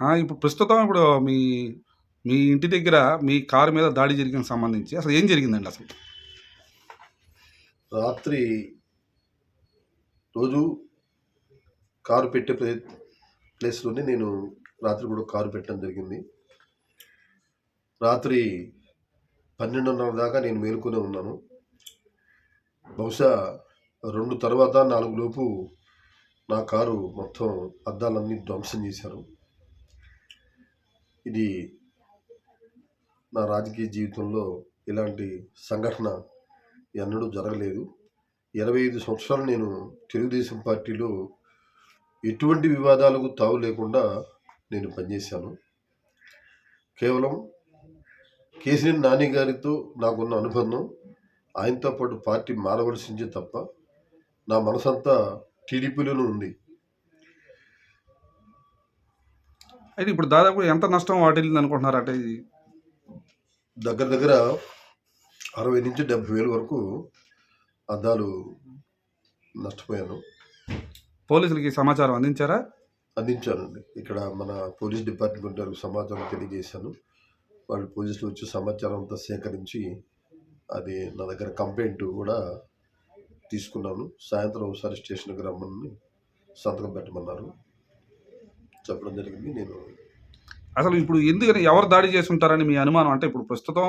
ఇప్పుడు ప్రస్తుతం ఇప్పుడు మీ మీ ఇంటి దగ్గర మీ కారు మీద దాడి జరిగిన సంబంధించి అసలు ఏం జరిగిందండి అసలు? రాత్రి రోజు కారు పెట్టే ప్లే ప్లేస్‌లోనే నేను రాత్రి కూడా కారు పెట్టడం జరిగింది. రాత్రి 12:30 దాకా నేను మేలుకొనే ఉన్నాను. బహుశా రెండు తర్వాత నాలుగు లోపు నా కారు మొత్తం అద్దాలన్నీ ధ్వంసం చేశారు. ఇది నా రాజకీయ జీవితంలో ఇలాంటి సంఘటన ఎన్నడూ జరగలేదు. 25 సంవత్సరాలు నేను తెలుగుదేశం పార్టీలో ఎటువంటి వివాదాలకు తావు లేకుండా నేను పనిచేశాను. కేవలం కేసీఆర్ నాని గారితో నాకున్న అనుబంధం ఆయనతో పాటు పార్టీ మారవలసిందే తప్ప నా మనసంతా టీడీపీలోనే ఉంది. అయితే ఇప్పుడు దాదాపు ఎంత నష్టం వాటిల్లింది అనుకుంటున్నారు అంటే ఇది? దగ్గర దగ్గర 60-70 వేల వరకు అద్దాలు నష్టపోయాను. పోలీసులకి సమాచారం అందించారా? అందించానండి. ఇక్కడ మన పోలీస్ డిపార్ట్మెంట్ వారికి సమాచారం తెలియజేశాను. వాళ్ళు పోలీసులు వచ్చి సమాచారం అంతా సేకరించి అది నా దగ్గర కంప్లెయింట్ కూడా తీసుకున్నాను. సాయంత్రం ఒకసారి స్టేషన్‌కి రమ్మని సంతకం పెట్టమన్నారు. చెప్పడం జరిగింది. నేను అసలు ఇప్పుడు ఎందుకని ఎవరు దాడి చేసుంటారని మీ అనుమానం? అంటే ఇప్పుడు ప్రస్తుతం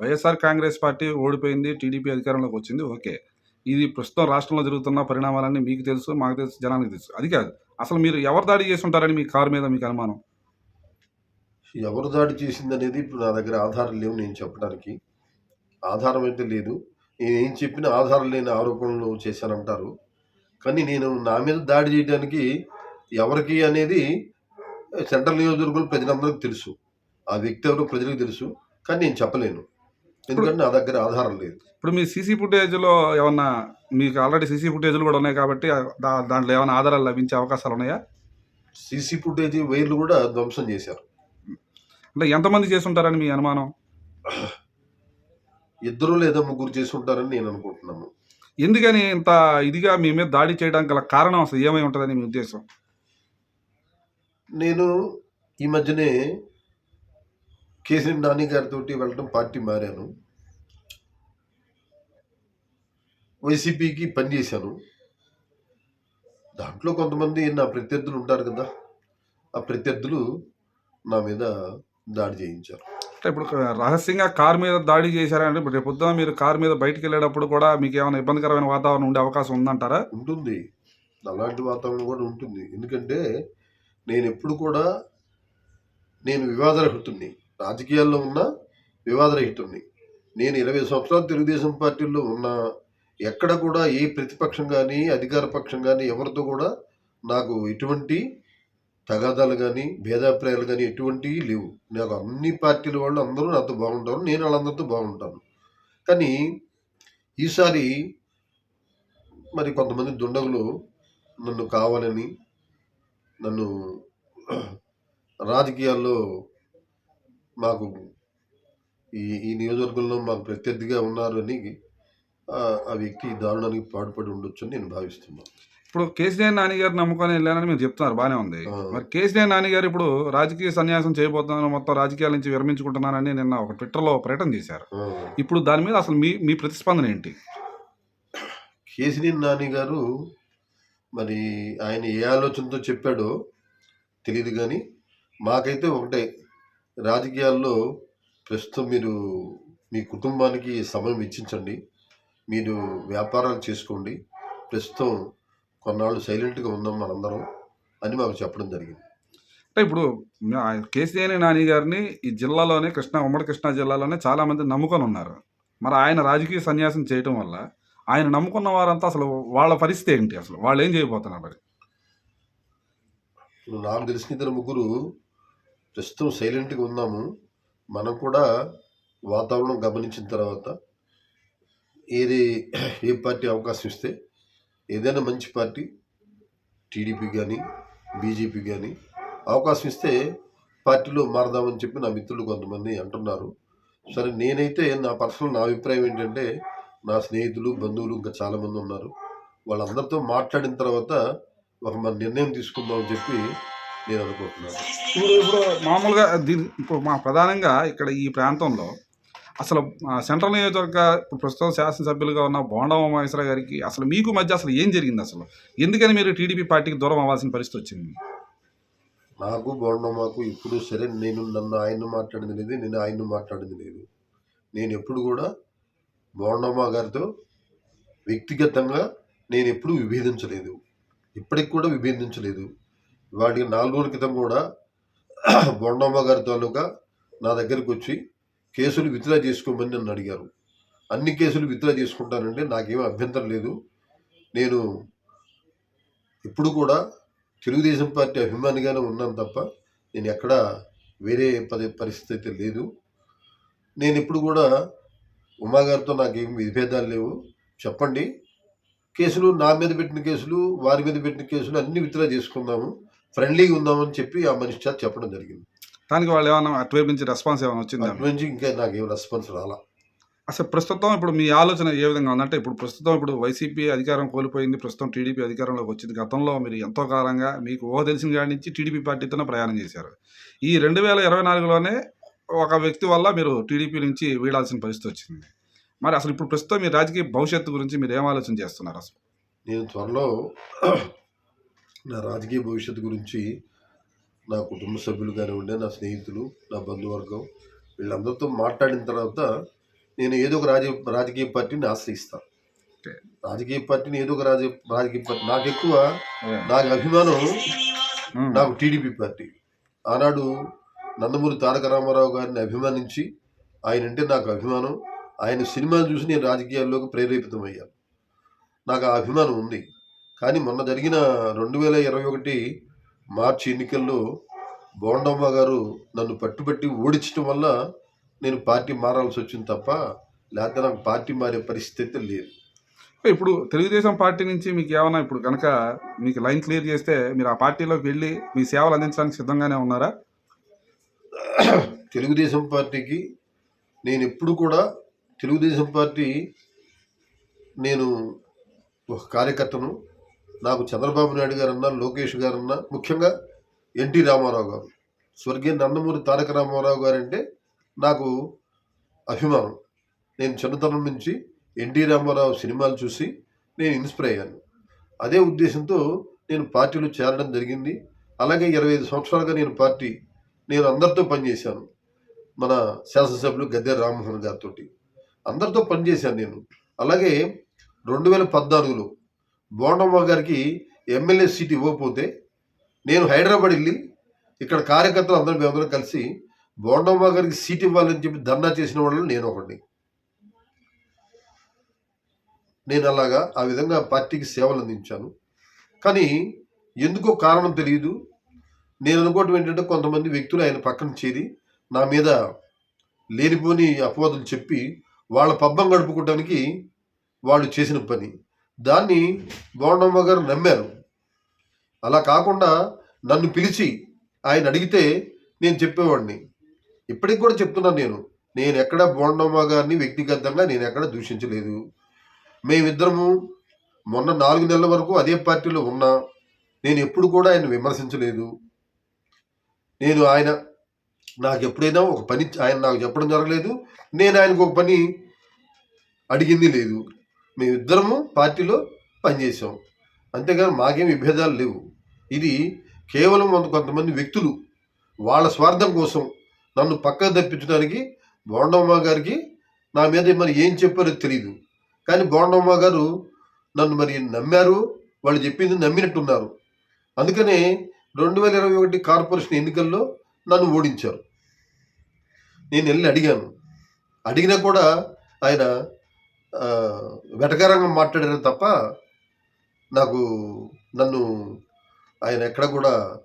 వైఎస్ఆర్ కాంగ్రెస్ పార్టీ ఓడిపోయింది. టీడీపీ అధికారంలోకి వచ్చింది. ఓకే. ఇది ప్రస్తుతం రాష్ట్రంలో జరుగుతున్న పరిణామాలన్నీ మీకు తెలుసు. మాకు తెలుసు. జనానికి తెలుసు. అది కాదు. అసలు మీరు ఎవరు దాడి చేసుంటారని మీ కారు మీద మీకు అనుమానం? ఎవరు దాడి చేసిందనేది ఇప్పుడు నా దగ్గర ఆధారాలు లేవు నేను చెప్పడానికి. ఆధారం అయితే లేదు. నేనేం చెప్పినా ఆధారం లేని ఆరోపణలు చేశానంటారు. కానీ నేను నా మీద దాడి చేయడానికి ఎవరికి అనేది సెంట్రల్ నియోజకవర్గంలో ప్రజలందరికీ తెలుసు. ఆ వ్యక్తి ఎవరో ప్రజలకు తెలుసు. కానీ నేను చెప్పలేను. ఎందుకంటే నా దగ్గర ఆధారం లేదు. ఇప్పుడు మీ సీసీ ఫుటేజ్‌లో ఏమన్నా మీకు ఆల్రెడీ సీసీ ఫుటేజ్‌లు కూడా ఉన్నాయి కాబట్టి దాంట్లో ఏమైనా ఆధారాలు లభించే అవకాశాలు ఉన్నాయా? సీసీ ఫుటేజ్ వైర్లు కూడా ధ్వంసం చేశారు. అంటే ఎంతమంది చేసుంటారని మీ అనుమానం? ఇద్దరు లేదా ముగ్గురు చేసుంటారని నేను అనుకుంటున్నాను. ఎందుకని ఇంత ఇదిగా మీ మీద దాడి చేయడానికి గల కారణం అసలు ఏమై ఉంటదని మీ ఉద్దేశం? నేను ఈ మధ్యనే కేశినేని నాని గారితోటి వెళ్ళటం పార్టీ మారాను. వైసీపీకి పనిచేశాను. దాంట్లో కొంతమంది నా ప్రత్యర్థులు ఉంటారు కదా! ఆ ప్రత్యర్థులు నా మీద దాడి చేయించారు. అంటే ఇప్పుడు రహస్యంగా కారు మీద దాడి చేశారంటే ఇప్పుడు రేపు పొద్దున మీరు కారు మీద బయటికెళ్ళేటప్పుడు కూడా మీకేమైనా ఇబ్బందికరమైన వాతావరణం ఉండే అవకాశం ఉందంటారా? ఉంటుంది. అలాంటి వాతావరణం కూడా ఉంటుంది. ఎందుకంటే నేను ఎప్పుడు కూడా నేను వివాదరహితుణ్ణి రాజకీయాల్లో ఉన్నా వివాదరహితుణ్ణి నేను 20 సంవత్సరాలు తెలుగుదేశం పార్టీలో ఉన్నా ఎక్కడ కూడా ఏ ప్రతిపక్షం కానీ అధికార పక్షం కానీ ఎవరితో కూడా నాకు ఎటువంటి తగాదాలు కానీ భేదాభిప్రాయాలు కానీ ఎటువంటివి లేవు. నాకు అన్ని పార్టీల వాళ్ళు అందరూ నాతో బాగుంటారు. నేను వాళ్ళందరితో బాగుంటాను. కానీ ఈసారి మరి కొంతమంది దుండగులు నన్ను కావాలని నన్ను రాజకీయాల్లో మాకు ఈ ఈ నియోజకవర్గంలో మాకు ప్రత్యర్థిగా ఉన్నారు అని ఆ వ్యక్తి దారుణానికి పాటుపడి ఉండొచ్చని నేను భావిస్తున్నాను. ఇప్పుడు కేసీఆర్ నాని గారిని నమ్ముకొని వెళ్ళానని మీరు చెప్తున్నారు బానే ఉంది. మరి కేసీఆర్ నాని గారు ఇప్పుడు రాజకీయ సన్యాసం చేయబోతున్నాను, మొత్తం రాజకీయాల నుంచి విరమించుకుంటున్నానని నిన్న ఒక ట్విట్టర్‌లో ప్రకటన చేశారు. ఇప్పుడు దాని మీద అసలు మీ మీ ప్రతిస్పందన ఏంటి? కేశినేని నాని గారు మరి ఆయన ఏ ఆలోచనతో చెప్పాడో తెలియదు కానీ మాకైతే ఒకటే రాజకీయాల్లో ప్రస్తుతం మీరు మీ కుటుంబానికి సమయం ఇచ్చించండి మీరు వ్యాపారాలు చేసుకోండి. ప్రస్తుతం కొన్నాళ్ళు సైలెంట్‌గా ఉందాం మనందరం అని మాకు చెప్పడం జరిగింది. అంటే ఇప్పుడు కేసీఆర్ నాని గారిని ఈ జిల్లాలోనే కృష్ణా ఉమ్మడి కృష్ణా జిల్లాలోనే చాలామంది నమ్ముకొని ఉన్నారు. మరి ఆయన రాజకీయ సన్యాసం చేయటం వల్ల ఆయన నమ్ముకున్న వారంతా అసలు వాళ్ళ పరిస్థితి ఏంటి అసలు? వాళ్ళేం చేయబోతున్నారు మరి? నాకు తెలిసిన ఇద్దరు ముగ్గురు ప్రస్తుతం సైలెంట్‌గా ఉన్నాము. మనం కూడా వాతావరణం గమనించిన తర్వాత ఏది ఏ పార్టీ అవకాశం ఇస్తే ఏదైనా మంచి పార్టీ టీడీపీ కానీ బీజేపీ కానీ అవకాశం ఇస్తే పార్టీలో మారదామని చెప్పి నా మిత్రులు కొంతమంది అంటున్నారు. సరే నేనైతే నా పర్సనల్ నా అభిప్రాయం ఏంటంటే నా స్నేహితులు, బంధువులు ఇంకా చాలామంది ఉన్నారు. వాళ్ళందరితో మాట్లాడిన తర్వాత ఒక మన నిర్ణయం తీసుకుందాం అని చెప్పి నేను అనుకుంటున్నాను. ఇప్పుడు ఇప్పుడు మామూలుగా దీని ఇప్పుడు మా ప్రధానంగా ఇక్కడ ఈ ప్రాంతంలో అసలు సెంట్రల్ నియోజకవర్గ ఇప్పుడు ప్రస్తుతం శాసనసభ్యులుగా ఉన్న బోండా ఉమామేశ్వర గారికి అసలు మీకు మధ్య అసలు ఏం జరిగింది అసలు? ఎందుకని మీరు టీడీపీ పార్టీకి దూరం అవ్వాల్సిన పరిస్థితి వచ్చింది? నాకు బోండమ్మకు ఇప్పుడు సరే నేను నన్ను ఆయన్ను మాట్లాడింది లేదు నేను ఆయన్ను మాట్లాడింది లేదు. నేను ఎప్పుడు కూడా బోండమ్మ గారితో వ్యక్తిగతంగా నేను ఎప్పుడూ విభేదించలేదు. ఇప్పటికి కూడా విభేదించలేదు. వాటికి నాలుగు రోజుల క్రితం కూడా బోండమ్మ గారి తాలూకా నా దగ్గరికి వచ్చి కేసులు విత్డ్రా చేసుకోమని నన్ను అడిగారు. అన్ని కేసులు విత్డ్రా చేసుకుంటానంటే నాకేమీ అభ్యంతరం లేదు. నేను ఇప్పుడు కూడా తెలుగుదేశం పార్టీ అభిమానిగానే ఉన్నాను తప్ప నేను ఎక్కడా వేరే పరిస్థితి అయితే లేదు. నేను ఇప్పుడు కూడా ఉమా గారితో నాకేం విభేదాలు లేవు. చెప్పండి. కేసులు నా మీద పెట్టిన కేసులు వారి మీద పెట్టిన కేసులు అన్ని విత్డ్రా చేసుకుందాము. ఫ్రెండ్లీగా ఉందామని చెప్పి ఆ మనిషి చేత చెప్పడం జరిగింది. దానికి వాళ్ళు ఏమైనా అటువైపు నుంచి రెస్పాన్స్ ఏమైనా వచ్చిందా? అటు నుంచి ఇంకా నాకేం రెస్పాన్స్ రాలా. అసలు ప్రస్తుతం ఇప్పుడు మీ ఆలోచన ఏ విధంగా ఉందంటే ఇప్పుడు ప్రస్తుతం ఇప్పుడు వైసీపీ అధికారం కోల్పోయింది. ప్రస్తుతం టీడీపీ అధికారంలోకి వచ్చింది. గతంలో మీరు ఎంతో కాలంగా మీకు ఊహ తెలిసిన కాడి నుంచి టీడీపీ పార్టీతోనే ప్రయాణం చేశారు. ఈ రెండు వేల ఇరవై నాలుగులోనే ఒక వ్యక్తి వల్ల మీరు టీడీపీ నుంచి వీడాల్సిన పరిస్థితి వచ్చింది. మరి అసలు ఇప్పుడు ప్రస్తుతం మీ రాజకీయ భవిష్యత్తు గురించి మీరు ఏం ఆలోచన చేస్తున్నారు అసలు? నేను త్వరలో నా రాజకీయ భవిష్యత్తు గురించి నా కుటుంబ సభ్యులు కానివ్వండి నా స్నేహితులు నా బంధువర్గం వీళ్ళందరితో మాట్లాడిన తర్వాత నేను ఏదో ఒక రాజ రాజకీయ పార్టీని ఆశ్రయిస్తాను. రాజకీయ పార్టీని ఏదో ఒక రాజ రాజకీయ పార్టీ. నాకు ఎక్కువ నాకు అభిమానం. నాకు టీడీపీ పార్టీ. ఆనాడు నందమూరి తారక రామారావు గారిని అభిమానించి ఆయన అంటే నాకు అభిమానం. ఆయన సినిమాలు చూసి నేను రాజకీయాల్లోకి ప్రేరేపితమయ్యాను నాకు ఆ అభిమానం ఉంది. కానీ మొన్న జరిగిన రెండు వేల ఇరవై ఒకటి మార్చి ఎన్నికల్లో బోండమ్మ గారు నన్ను పట్టుబట్టి ఓడించడం వల్ల నేను పార్టీ మారాల్సి వచ్చింది తప్ప లేకపోతే నాకు పార్టీ మారే పరిస్థితి లేదు. ఇప్పుడు తెలుగుదేశం పార్టీ నుంచి మీకు ఏమైనా ఇప్పుడు కనుక మీకు లైన్ క్లియర్ చేస్తే మీరు ఆ పార్టీలోకి వెళ్ళి మీ సేవలు అందించడానికి సిద్ధంగానే ఉన్నారా? తెలుగుదేశం పార్టీకి నేను ఎప్పుడు కూడా తెలుగుదేశం పార్టీ నేను ఒక కార్యకర్తను నాకు చంద్రబాబు నాయుడు గారన్నా లోకేష్ గారన్నా ముఖ్యంగా ఎన్టీ రామారావు గారు స్వర్గీయ నందమూరి తారక రామారావు గారంటే నాకు అభిమానం. నేను చిన్నతనం నుంచి ఎన్టీ రామారావు సినిమాలు చూసి నేను ఇన్స్పైర్ అయ్యాను. అదే ఉద్దేశంతో నేను పార్టీలో చేరడం జరిగింది. అలాగే ఇరవై ఐదు సంవత్సరాలుగా నేను పార్టీ నేను అందరితో పనిచేశాను. మన శాసనసభ్యులు గద్దె రామ్మోహన్ గారితో అందరితో పనిచేశాను నేను. అలాగే రెండు వేల పద్నాలుగులో బోండమ్మ గారికి ఎమ్మెల్యే సీట్ ఇవ్వకపోతే నేను హైదరాబాద్ వెళ్ళి ఇక్కడ కార్యకర్తలు అందరం మేమందరం కలిసి బోండమ్మ గారికి సీట్ ఇవ్వాలని చెప్పి ధర్నా చేసిన వాళ్ళు నేను ఒకటి నేను అలాగా ఆ విధంగా పార్టీకి సేవలు అందించాను. కానీ ఎందుకో కారణం తెలియదు నేను అనుకోవటం ఏంటంటే కొంతమంది వ్యక్తులు ఆయన పక్కన చేరి నా మీద లేనిపోని అపవాదులు చెప్పి వాళ్ళ పబ్బం గడుపుకోవడానికి వాళ్ళు చేసిన పని. దాన్ని బోండమ్మ గారు నమ్మారు. అలా కాకుండా నన్ను పిలిచి ఆయన అడిగితే నేను చెప్పేవాడిని. ఇప్పటికి కూడా చెప్తున్నాను నేను నేను ఎక్కడ బోండమ్మ గారిని వ్యక్తిగతంగా నేను ఎక్కడ దూషించలేదు. మేమిద్దరము మొన్న నాలుగు నెలల వరకు అదే పార్టీలో ఉన్నా నేను ఎప్పుడు కూడా ఆయన విమర్శించలేదు. నేను ఆయన నాకు ఎప్పుడైనా ఒక పని ఆయన నాకు చెప్పడం జరగలేదు. నేను ఆయనకు ఒక పని అడిగింది లేదు. మేమిద్దరము పార్టీలో పనిచేసాం అంతేగాని మాకేం విభేదాలు లేవు. ఇది కేవలం కొంత- కొంతమంది వ్యక్తులు వాళ్ళ స్వార్థం కోసం నన్ను పక్కకు తప్పించడానికి బోండమ్మ గారికి నా మీద మరి ఏం చెప్పారో తెలియదు కానీ బోండమ్మ గారు నన్ను మరి నమ్మారు వాళ్ళు చెప్పింది నమ్మినట్టున్నారు. అందుకనే రెండు వేల ఇరవై ఒకటి కార్పొరేషన్ ఎన్నికల్లో నన్ను ఓడించారు. నేను వెళ్ళి అడిగాను. అడిగినా కూడా ఆయన వెటకారంగా మాట్లాడారు తప్ప నాకు నన్ను ఆయన ఎక్కడ కూడా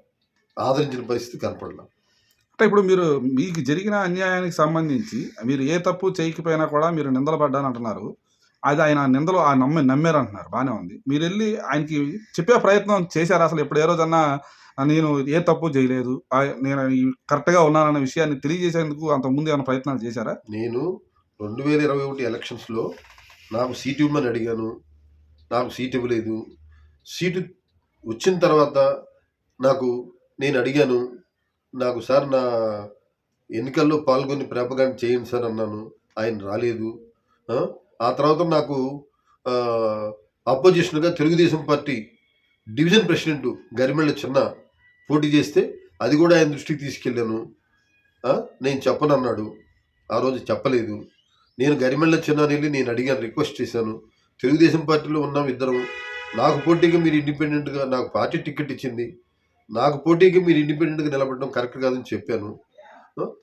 ఆదరించిన పరిస్థితి కనపడలా. అంటే ఇప్పుడు మీరు మీకు జరిగిన అన్యాయానికి సంబంధించి మీరు ఏ తప్పు చేయకపోయినా కూడా మీరు నిందలు పడ్డానంటున్నారు అది ఆయన నిందలు ఆ నమ్మి నమ్మారంటున్నారు బాగానే ఉంది. మీరు వెళ్ళి ఆయనకి చెప్పే ప్రయత్నం చేశారు అసలు? ఇప్పుడు ఏ రోజన్నా నేను ఏ తప్పు చేయలేదు. నేను కరెక్ట్గా ఉన్నానన్న విషయాన్ని తెలియజేసేందుకు అంతకుముందు ఏమైనా ప్రయత్నాలు చేశారా? నేను రెండు వేల ఇరవై ఒకటి ఎలక్షన్స్లో నాకు సీట్ ఇవ్వమని అడిగాను. నాకు సీట్ ఇవ్వలేదు. సీటు వచ్చిన తర్వాత నాకు నేను అడిగాను నాకు సార్ నా ఎన్నికల్లో పాల్గొని ప్రేపగాండ చేయండి సార్ అన్నాను. ఆయన రాలేదు. ఆ, ఆ తర్వాత నాకు అపోజిషన్గా Telugu Desam party division president Garimella చిన్న పోటీ చేస్తే అది కూడా ఆయన దృష్టికి తీసుకెళ్ళాను. నేను చెప్పనన్నాడు. ఆ రోజు చెప్పలేదు. నేను గరిమెళ్ళ చిన్న వెళ్ళి నేను అడిగాను రిక్వెస్ట్ చేశాను. తెలుగుదేశం పార్టీలో ఉన్నాం ఇద్దరం. నాకు పోటీగా మీరు ఇండిపెండెంట్గా నాకు పార్టీ టికెట్ ఇచ్చింది. నాకు పోటీకి మీరు ఇండిపెండెంట్గా నిలబడడం కరెక్ట్ కాదని చెప్పాను.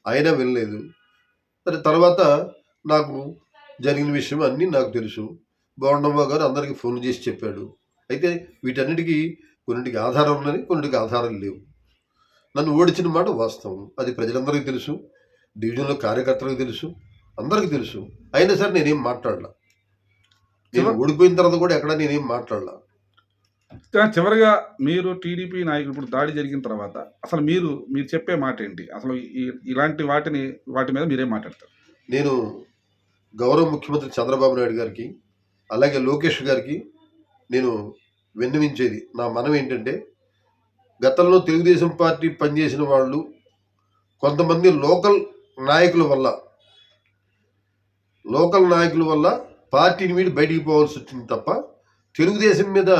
అయినా వినలేదు. సరే తర్వాత నాకు జరిగిన విషయం అన్నీ నాకు తెలుసు. బాగుండమ్మ గారు అందరికీ ఫోన్ చేసి చెప్పాడు. అయితే వీటన్నిటికీ కొన్నింటికి ఆధారం ఉన్నది కొన్నింటికి ఆధారం లేవు. నన్ను ఓడించిన మాట వాస్తవం. అది ప్రజలందరికీ తెలుసు డివిజన్లో కార్యకర్తలకు తెలుసు అందరికీ తెలుసు. అయినా సరే నేనేం మాట్లాడలా. నేను ఓడిపోయిన తర్వాత కూడా ఎక్కడ నేనేం మాట్లాడలా. కానీ చివరిగా మీరు టీడీపీ నాయకులు ఇప్పుడు దాడి జరిగిన తర్వాత అసలు మీరు మీరు చెప్పే మాట ఏంటి? అసలు ఇలాంటి వాటిని వాటి మీద మీరేం మాట్లాడతారు? నేను గౌరవ ముఖ్యమంత్రి చంద్రబాబు నాయుడు గారికి అలాగే లోకేష్ గారికి నేను విన్నవించేది నా మనం ఏంటంటే గతంలో తెలుగుదేశం పార్టీ పనిచేసిన వాళ్ళు కొంతమంది లోకల్ నాయకుల వల్ల లోకల్ నాయకుల వల్ల పార్టీని మీద బయటికి పోవాల్సి వచ్చింది తప్ప తెలుగుదేశం మీద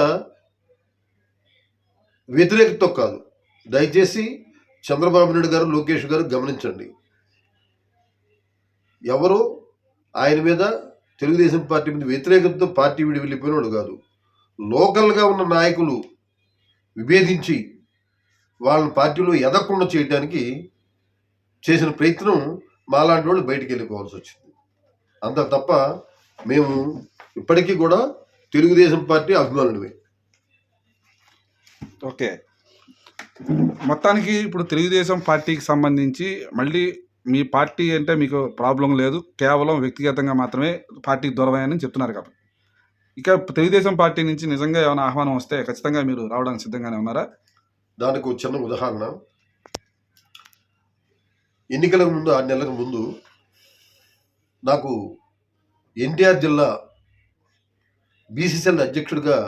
వ్యతిరేకత కాదు. దయచేసి చంద్రబాబు నాయుడు గారు లోకేష్ గారు గమనించండి. ఎవరు ఆయన మీద తెలుగుదేశం పార్టీ మీద వ్యతిరేకతతో పార్టీ విడి వెళ్ళిపోయినవాడు కాదు. లోకల్గా ఉన్న నాయకులు విభేదించి వాళ్ళని పార్టీలో ఎదగకుండా చేయడానికి చేసిన ప్రయత్నం మాలాంటి వాళ్ళు బయటికి వెళ్ళిపోవాల్సి వచ్చింది. అంత తప్ప మేము ఇప్పటికీ కూడా తెలుగుదేశం పార్టీ అభిమానులమే. ఓకే. మొత్తానికి ఇప్పుడు తెలుగుదేశం పార్టీకి సంబంధించి మళ్ళీ మీ పార్టీ అంటే మీకు ప్రాబ్లం లేదు. కేవలం వ్యక్తిగతంగా మాత్రమే పార్టీకి దూరమని చెప్తున్నారు కాబట్టి. ఇక తెలుగుదేశం పార్టీ నుంచి నిజంగా ఏమైనా ఆహ్వానం వస్తే ఖచ్చితంగా మీరు రావడానికి సిద్ధంగానే ఉన్నారా? దానికి ఒక చిన్న ఉదాహరణ. ఎన్నికలకు ముందు ఆరు నెలలకు ముందు నాకు ఎన్టీఆర్ జిల్లా బీసీసీఎల్ అధ్యక్షుడిగా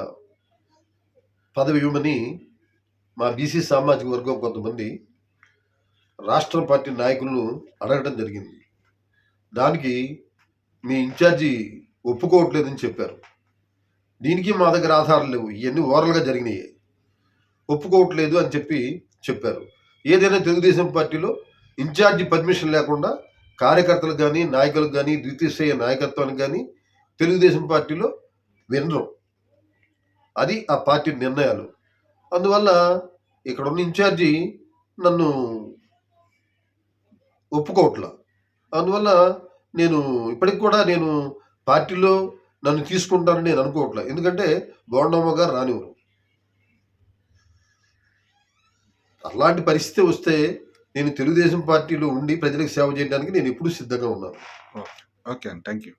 పదవి ఇవ్వమని మా బీసీ సామాజిక వర్గం కొంతమంది రాష్ట్ర పార్టీ నాయకులను అడగడం జరిగింది. దానికి మీ ఇన్ఛార్జి ఒప్పుకోవట్లేదని చెప్పారు. దీనికి మా దగ్గర ఆధారాలు లేవు. ఇవన్నీ ఓరల్గా జరిగినాయి. ఒప్పుకోవట్లేదు అని చెప్పి చెప్పారు. ఏదైనా తెలుగుదేశం పార్టీలో ఇన్ఛార్జి పర్మిషన్ లేకుండా కార్యకర్తలకు కానీ నాయకులకు కానీ ద్వితీయ నాయకత్వానికి కానీ తెలుగుదేశం పార్టీలో వినరు. అది ఆ పార్టీ నిర్ణయాలు. అందువల్ల ఇక్కడ ఉన్న ఇన్ఛార్జి నన్ను ఒప్పుకోవట్లా. అందువల్ల నేను ఇప్పటికి కూడా నేను పార్టీలో నన్ను తీసుకుంటానని నేను అనుకోవట్లేదు ఎందుకంటే బోండమ్మ గారు రానివ్వరు. అలాంటి పరిస్థితి వస్తే నేను తెలుగుదేశం పార్టీలో ఉండి ప్రజలకు సేవ చేయడానికి నేను ఎప్పుడూ సిద్ధంగా ఉన్నాను. ఓకే అండి. Thank you